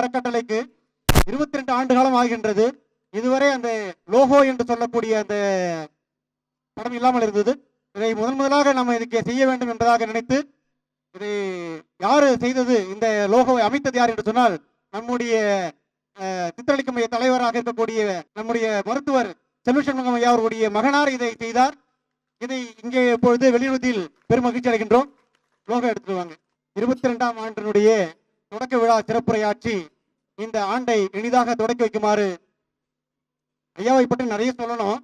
அறக்கட்டளைக்கு இருபத்தி ரெண்டு ஆண்டு காலம் ஆகின்றது. இதுவரை அந்த லோகோ என்று சொல்லக்கூடிய அந்த படம் இல்லாமல் இருந்தது. இதை முதன் முதலாக நம்ம இதுக்கு செய்ய வேண்டும் என்பதாக நினைத்து இதை யாரு செய்தது இந்த லோகோவை அமைத்தது யார் என்று சொன்னால் நம்முடைய சித்தளிக்கும் மைய தலைவராக இருக்கக்கூடிய நம்முடைய மருத்துவர் செல்வசண்முகம் ஐயா அவர்களுடைய மகனார் இதை செய்தார். இதை இங்கே இப்பொழுது வெளியிடுவதில் பெரும் மகிழ்ச்சி அடைகின்றோம். லோகோ எடுத்துருவாங்க இருபத்தி ரெண்டாம் ஆண்டினுடைய தொடக்க விழா சிறப்புரையாற்றி இந்த ஆண்டை இனிதாக தொடக்கி வைக்குமாறு ஐயாவை பற்றி நிறைய சொல்லணும்.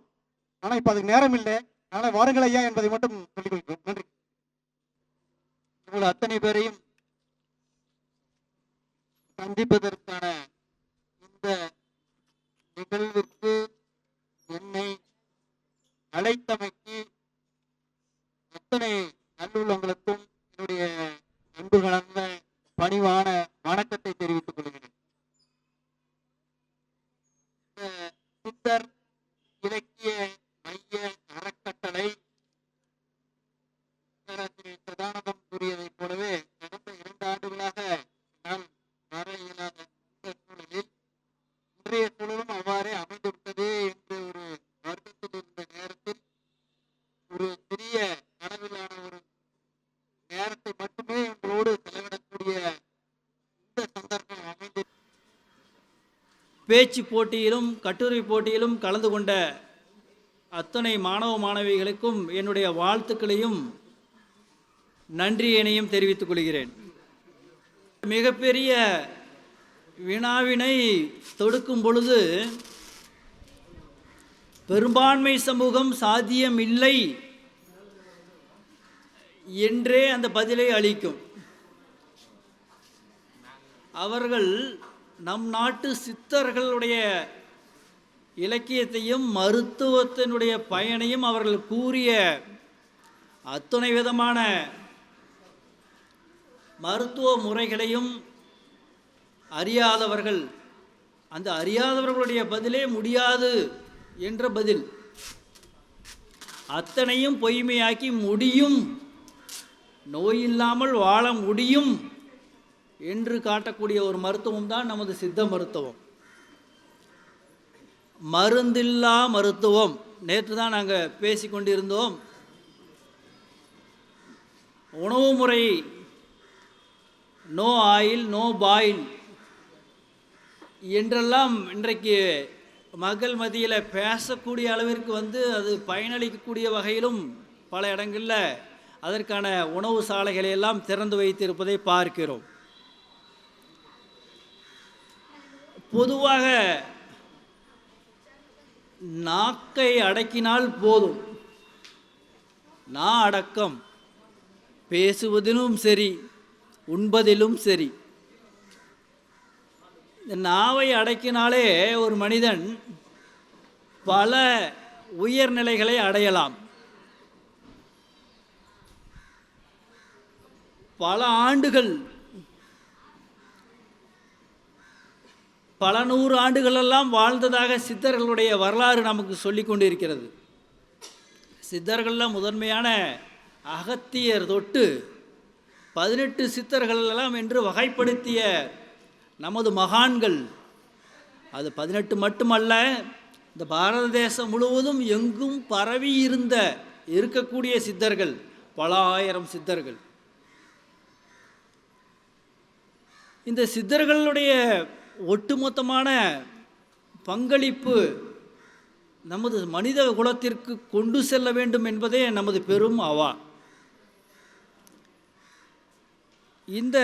ஆனா இப்ப அதுக்கு நேரம் இல்லை. அதனால் வாருங்கள் ஐயா என்பதை மட்டும் சொல்லிக் கொள்கிறோம் நன்றி. உங்கள் அத்தனை பேரையும் சந்திப்பதற்கான இந்த நிகழ்விற்கு என்னை அழைத்தமைக்கு அத்தனை நல்லுள்ளவங்களுக்கும் என்னுடைய அன்பு கலந்த பணிவான வணக்கத்தை தெரிவித்து பேச்சு போட்டியிலும் கட்டுரை போட்டியிலும் கலந்து கொண்ட அத்தனை மாணவ மாணவிகளுக்கும் என்னுடைய வாழ்த்துக்களையும் நன்றியினையும் தெரிவித்துக் கொள்கிறேன். மிகப்பெரிய வினாவினை தொடுக்கும் பொழுது பெரும்பான்மை சமூகம் சாத்தியம் இல்லை என்றே அந்த பதிலை அளிக்கும். அவர்கள் நம் நாட்டு சித்தர்களுடைய இலக்கியத்தையும் மருத்துவத்தினுடைய பயனையும் அவர்கள் கூறிய அத்துணை விதமான மருத்துவ முறைகளையும் அறியாதவர்கள் அந்த அறியாதவர்களுடைய பதிலே முடியாது என்ற பதில். அத்தனையும் பொய்மையாக்கி முடியும். நோய் இல்லாமல் வாழ முடியும். என்று காட்டக்கூடிய ஒரு மருத்துவம் தான் நமது சித்த மருத்துவம். மருந்தில்லா மருத்துவம். நேற்று தான் நாங்கள் பேசி கொண்டிருந்தோம். உணவு முறை நோ ஆயில் நோ பாயில் என்றெல்லாம் இன்றைக்கு மக்கள் மத்தியில் பேசக்கூடிய அளவிற்கு வந்து அது பயனளிக்கக்கூடிய வகையிலும் பல இடங்களில் அதற்கான உணவு சாலைகளை எல்லாம் திறந்து வைத்திருப்பதை பார்க்கிறோம். பொதுவாக நாக்கை அடக்கினால் போதும். நா அடக்கம். பேசுவதிலும் சரி உண்பதிலும் சரி. இந்த நாவை அடக்கினாலே ஒரு மனிதன் பல உயர்நிலைகளை அடையலாம். பல ஆண்டுகள் பல நூறு ஆண்டுகளெல்லாம் வாழ்ந்ததாக சித்தர்களுடைய வரலாறு நமக்கு சொல்லி கொண்டிருக்கிறது. சித்தர்களில் முதன்மையான அகத்தியர் தொட்டு பதினெட்டு சித்தர்கள் எல்லாம் என்று வகைப்படுத்திய நமது மகான்கள். அது பதினெட்டு மட்டுமல்ல இந்த பாரத தேசம் முழுவதும் எங்கும் பரவி இருந்த இருக்கக்கூடிய சித்தர்கள் பல ஆயிரம் சித்தர்கள். இந்த சித்தர்களுடைய ஒட்டுமொத்தமான பங்களிப்பு நமது மனித குலத்திற்கு கொண்டு செல்ல வேண்டும் என்பதே நமது பெரும் அவா இந்த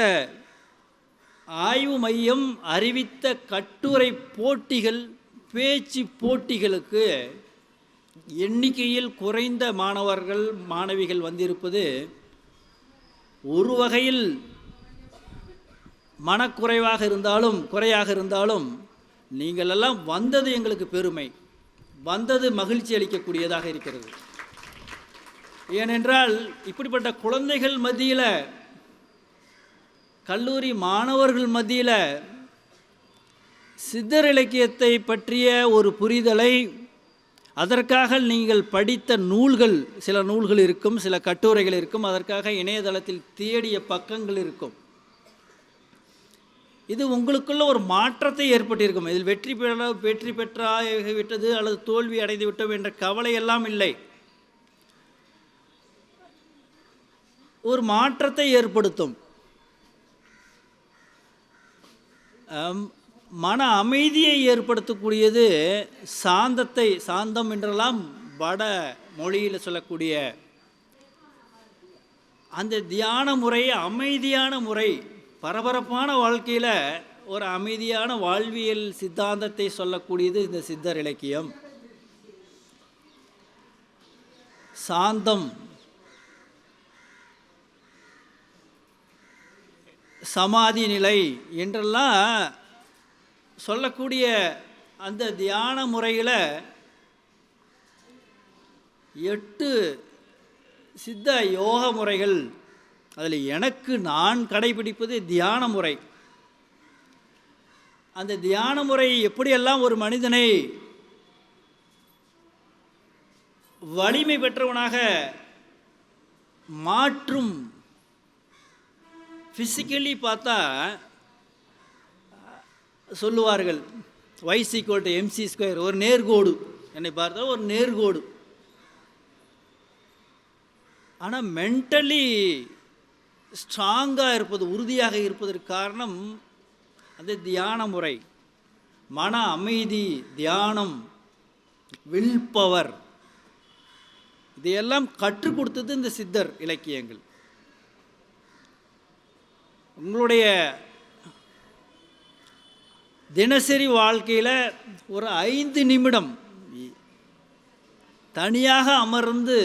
ஆய்வு மையம் அறிவித்த கட்டுரை போட்டிகள் பேச்சு போட்டிகளுக்கு எண்ணிக்கையில் குறைந்த மாணவர்கள் மாணவிகள் வந்திருப்பது ஒரு வகையில் மனக்குறைவாக இருந்தாலும் குறையாக இருந்தாலும் நீங்களெல்லாம் வந்தது எங்களுக்கு பெருமை. வந்தது மகிழ்ச்சி அளிக்கக்கூடியதாக இருக்கிறது. ஏனென்றால் இப்படிப்பட்ட குழந்தைகள் மத்தியில் கல்லூரி மாணவர்கள் மத்தியில் சித்தர் இலக்கியத்தை பற்றிய ஒரு புரிதலை அதற்காக நீங்கள் படித்த நூல்கள் சில நூல்கள் இருக்கும் சில கட்டுரைகள் இருக்கும் அதற்காக இணையதளத்தில் தேடிய பக்கங்கள் இருக்கும். இது உங்களுக்குள்ள ஒரு மாற்றத்தை ஏற்பட்டிருக்கும். இதில் வெற்றி பெற வெற்றி பெற்றாகிவிட்டது அல்லது தோல்வி அடைந்து விட்டோம் என்ற கவலை எல்லாம் இல்லை. ஒரு மாற்றத்தை ஏற்படுத்தும். மன அமைதியை ஏற்படுத்தக்கூடியது சாந்தத்தை சாந்தம் என்றெல்லாம் வட மொழியில் சொல்லக்கூடிய அந்த தியான முறை அமைதியான முறை பரபரப்பான வாழ்க்கையில் ஒரு அமைதியான வாழ்வியல் சித்தாந்தத்தை சொல்லக்கூடியது இந்த சித்தர் இலக்கியம். சாந்தம். சமாதி நிலை என்றெல்லாம் சொல்லக்கூடிய அந்த தியான முறையில் எட்டு சித்த யோக முறைகள் அதில் எனக்கு நான் கடைபிடிப்பது தியான முறை. அந்த தியான முறை எப்படியெல்லாம் ஒரு மனிதனை வலிமை பெற்றவனாக மாற்றும் ஃபிசிக்கலி பார்த்தா சொல்லுவார்கள் வைஸ் ஈக்குவல் டு எம்சி ஸ்கொயர் ஒரு நேர்கோடு. என்னை பார்த்தா ஒரு நேர்கோடு. ஆனால் மென்டலி ஸ்ட்ராங்காக இருப்பது உறுதியாக இருப்பதற்கு காரணம் அந்த தியான முறை மன அமைதி தியானம் வில் பவர் இதையெல்லாம் கற்றுக் கொடுத்தது இந்த சித்தர் இலக்கியங்கள். உங்களுடைய தினசரி வாழ்க்கையில் ஒரு ஐந்து நிமிடம் தனியாக அமர்ந்து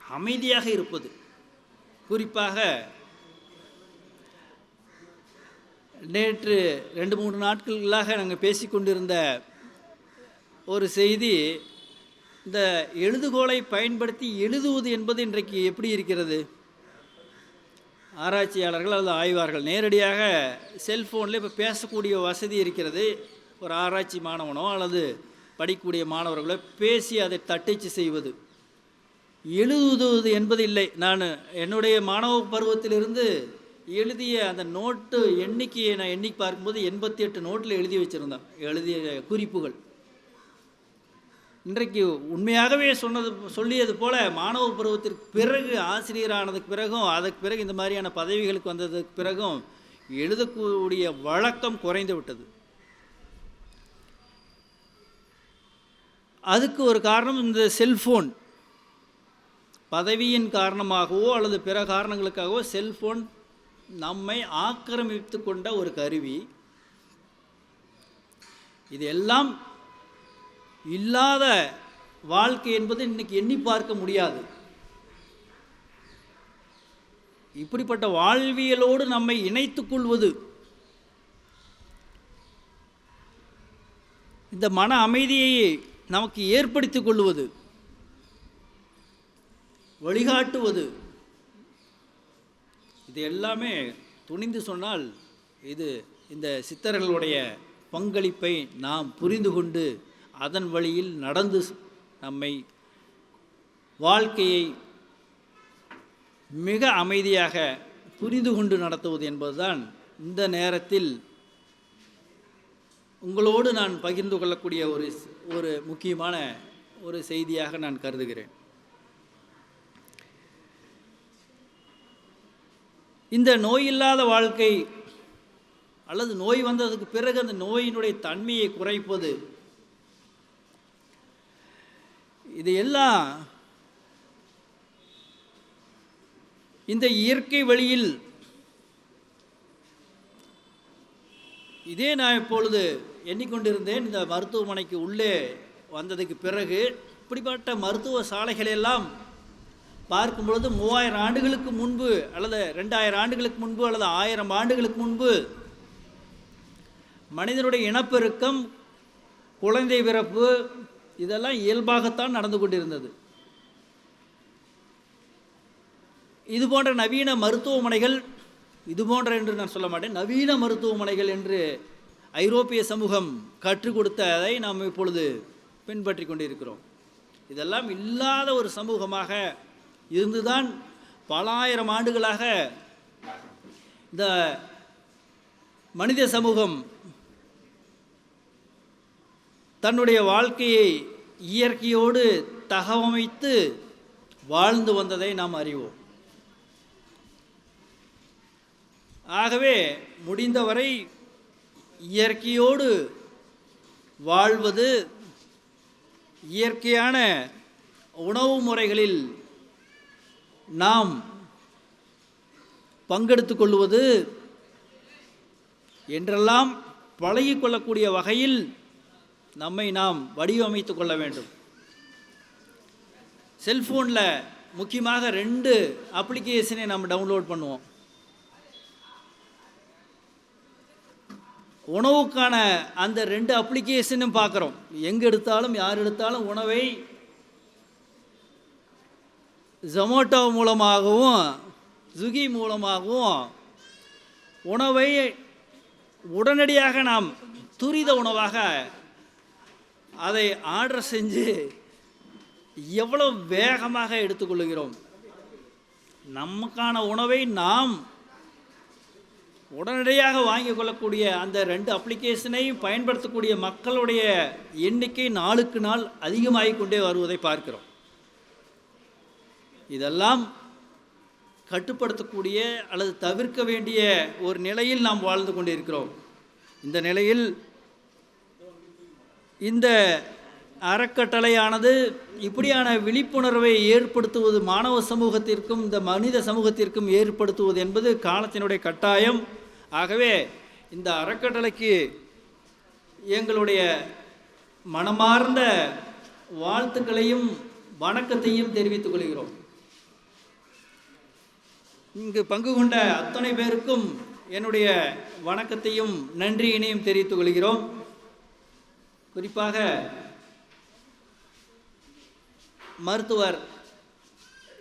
அமைதியாக இருப்பது. குறிப்பாக நேற்று ரெண்டு மூணு நாட்களாக நாங்கள் பேசிக்கொண்டிருந்த ஒரு செய்தி இந்த எழுதுகோலை பயன்படுத்தி எழுதுவது என்பது இன்றைக்கு எப்படி இருக்கிறது? ஆராய்ச்சியாளர்கள் அல்லது ஆய்வார்கள் நேரடியாக செல்ஃபோனில் இப்போ பேசக்கூடிய வசதி இருக்கிறது. ஒரு ஆராய்ச்சி மாணவனோ அல்லது படிக்கக்கூடிய மாணவர்களோ பேசி அதை தட்டச்சு செய்வது. எழுதுவது என்பது இல்லை நான் என்னுடைய மாணவ பருவத்திலிருந்து எழுதிய அந்த நோட்டு எண்ணிக்கையை நான் எண்ணி பார்க்கும்போது எண்பத்தி எட்டு நோட்டில் எழுதி வச்சுருந்தேன். எழுதிய குறிப்புகள். இன்றைக்கு உண்மையாகவே சொன்னது சொல்லியது போல மாணவ பருவத்திற்கு பிறகு ஆசிரியரானதுக்கு பிறகும் அதுக்கு பிறகு இந்த மாதிரியான பதவிகளுக்கு வந்ததுக்கு பிறகும் எழுதக்கூடிய வழக்கம் குறைந்து விட்டது. அதுக்கு ஒரு காரணம் இந்த செல்ஃபோன். பதவியின் காரணமாகவோ அல்லது பிற காரணங்களுக்காகவோ செல்ஃபோன் நம்மை ஆக்கிரமித்து கொண்ட ஒரு கருவி. இது எல்லாம் இல்லாத வாழ்க்கை என்பது இன்னைக்கு எண்ணி பார்க்க முடியாது. இப்படிப்பட்ட வாழ்வியலோடு நம்மை இணைத்துக் கொள்வது. இந்த மன அமைதியை நமக்கு ஏற்படுத்திக் கொள்வது. வழிகாட்டுவது. இது எல்லாமே துணிந்து சொன்னால் இது இந்த சித்தர்களுடைய பங்களிப்பை நாம் புரிந்து கொண்டு அதன் வழியில் நடந்து நம்மை வாழ்க்கையை மிக அமைதியாக புரிந்து கொண்டு நடத்துவது என்பதுதான் இந்த நேரத்தில் உங்களோடு நான் பகிர்ந்து கொள்ளக்கூடிய ஒரு ஒரு முக்கியமான ஒரு செய்தியாக நான் கருதுகிறேன். இந்த நோய் இல்லாத வாழ்க்கை அல்லது நோய் வந்ததுக்கு பிறகு அந்த நோயினுடைய தன்மையை குறைப்பது. இது எல்லாம் இந்த இயற்கை வழியில் இதே நான் இப்பொழுது எண்ணிக்கொண்டிருந்தேன். இந்த மருத்துவமனைக்கு உள்ளே வந்ததுக்கு பிறகு இப்படிப்பட்ட மருத்துவ சாலைகளெல்லாம் பார்க்கும் பொழுது மூவாயிரம் ஆண்டுகளுக்கு முன்பு அல்லது ரெண்டாயிரம் ஆண்டுகளுக்கு முன்பு அல்லது ஆயிரம் ஆண்டுகளுக்கு முன்பு மனிதனுடைய இனப்பெருக்கம் குழந்தை பிறப்பு இதெல்லாம் இயல்பாகத்தான் நடந்து கொண்டிருந்தது. இது போன்ற நவீன மருத்துவமனைகள் இது போன்ற என்று நான் சொல்ல மாட்டேன் நவீன மருத்துவமனைகள் என்று ஐரோப்பிய சமூகம் கற்றுக் கொடுத்ததை நாம் இப்பொழுது பின்பற்றி கொண்டிருக்கிறோம். இதெல்லாம் இல்லாத ஒரு சமூகமாக இருந்துதான் பல ஆயிரம் ஆண்டுகளாக இந்த மனித சமூகம் தன்னுடைய வாழ்க்கையை இயற்கையோடு தகவமைத்து வாழ்ந்து வந்ததை நாம் அறிவோம். ஆகவே முடிந்தவரை இயற்கையோடு வாழ்வது இயற்கையான உணவு முறைகளில் நாம் பங்கெடுத்து கொள்வது என்றெல்லாம் பழகிக்கொள்ளக்கூடிய வகையில் நம்மை நாம் வடிவமைத்து கொள்ள வேண்டும். செல்ஃபோனில் முக்கியமாக ரெண்டு அப்ளிகேஷனை நம்ம டவுன்லோட் பண்ணுவோம். உணவுக்கான அந்த ரெண்டு அப்ளிகேஷனும் பார்க்குறோம். எங்கே எடுத்தாலும் யார் எடுத்தாலும் உணவை ஜொமேட்டோ மூலமாகவும் சுகி மூலமாகவும் உணவை உடனடியாக நாம் துரித உணவாக அதை ஆர்டர் செஞ்சு எவ்வளோ வேகமாக எடுத்துக்கொள்கிறோம்? நமக்கான உணவை நாம் உடனடியாக வாங்கிக் கொள்ளக்கூடிய அந்த ரெண்டு அப்ளிகேஷனையும் பயன்படுத்தக்கூடிய மக்களுடைய எண்ணிக்கை நாளுக்கு நாள் அதிகமாகிக் கொண்டே வருவதை பார்க்கிறோம். இதெல்லாம் கட்டுப்படுத்தக்கூடிய அல்லது தவிர்க்க வேண்டிய ஒரு நிலையில் நாம் வாழ்ந்து கொண்டிருக்கிறோம். இந்த நிலையில் இந்த அறக்கட்டளையானது இப்படியான விழிப்புணர்வை ஏற்படுத்துவது மாணவ சமூகத்திற்கும் இந்த மனித சமூகத்திற்கும் ஏற்படுத்துவது என்பது காலத்தினுடைய கட்டாயம். ஆகவே இந்த அறக்கட்டளைக்கு எங்களுடைய மனமார்ந்த வாழ்த்துக்களையும் வணக்கத்தையும் தெரிவித்துக் கொள்கிறோம். இங்கு பங்கு கொண்ட அத்தனை பேருக்கும் என்னுடைய வணக்கத்தையும் நன்றியினையும் தெரிவித்துக் கொள்கிறோம். குறிப்பாக மருத்துவர்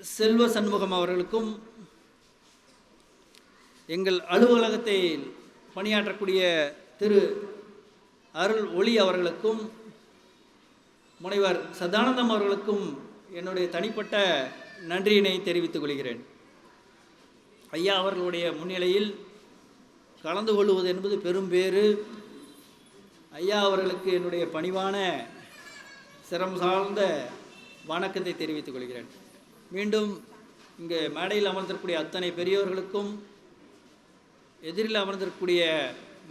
செல்வ சண்முகம் அவர்களுக்கும் எங்கள் அலுவலகத்தில் பணியாற்றக்கூடிய திரு அருள் ஒளி அவர்களுக்கும் முனைவர் சதானந்தம் அவர்களுக்கும் என்னுடைய தனிப்பட்ட நன்றியினை தெரிவித்துக் கொள்கிறேன். ஐயா அவர்களுடைய முன்னிலையில் கலந்து கொள்வது என்பது பெரும்பேறு ஐயா அவர்களுக்கு என்னுடைய பணிவான சிரம் சார்ந்த வணக்கத்தை தெரிவித்துக் கொள்கிறேன். மீண்டும் இங்கே மேடையில் அமர்ந்திருக்கக்கூடிய அத்தனை பெரியோர்களுக்கும் எதிரில் அமர்ந்திருக்கக்கூடிய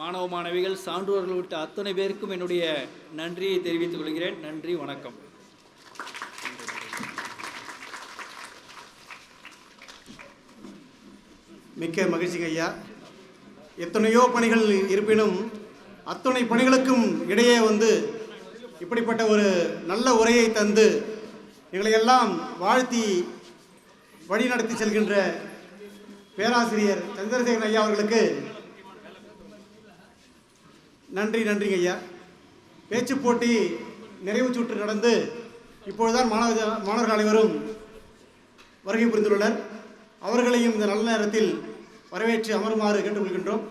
மாணவ மாணவிகள் சான்றோர்கள் விட்ட அத்தனை பேருக்கும் என்னுடைய நன்றியை தெரிவித்துக் கொள்கிறேன். நன்றி வணக்கம். மிக்க மகிழ்ச்சிங்க ஐயா. எத்தனையோ பணிகள் இருப்பினும் அத்தனை பணிகளுக்கும் இடையே வந்து இப்படிப்பட்ட ஒரு நல்ல உரையை தந்து எங்களையெல்லாம் வாழ்த்தி வழிநடத்தி செல்கின்ற பேராசிரியர் சந்திரசேகரன் ஐயா அவர்களுக்கு நன்றி நன்றிங்க ஐயா. பேச்சு போட்டி நிறைவு சுற்று நடந்து இப்பொழுதுதான் மாணவ மாணவர்கள் அனைவரும் வருகை புரிந்துள்ளனர். அவர்களையும் இந்த நல்ல நேரத்தில் வரவேற்று அமருமாறு கேட்டுக்கொள்கின்றோம்.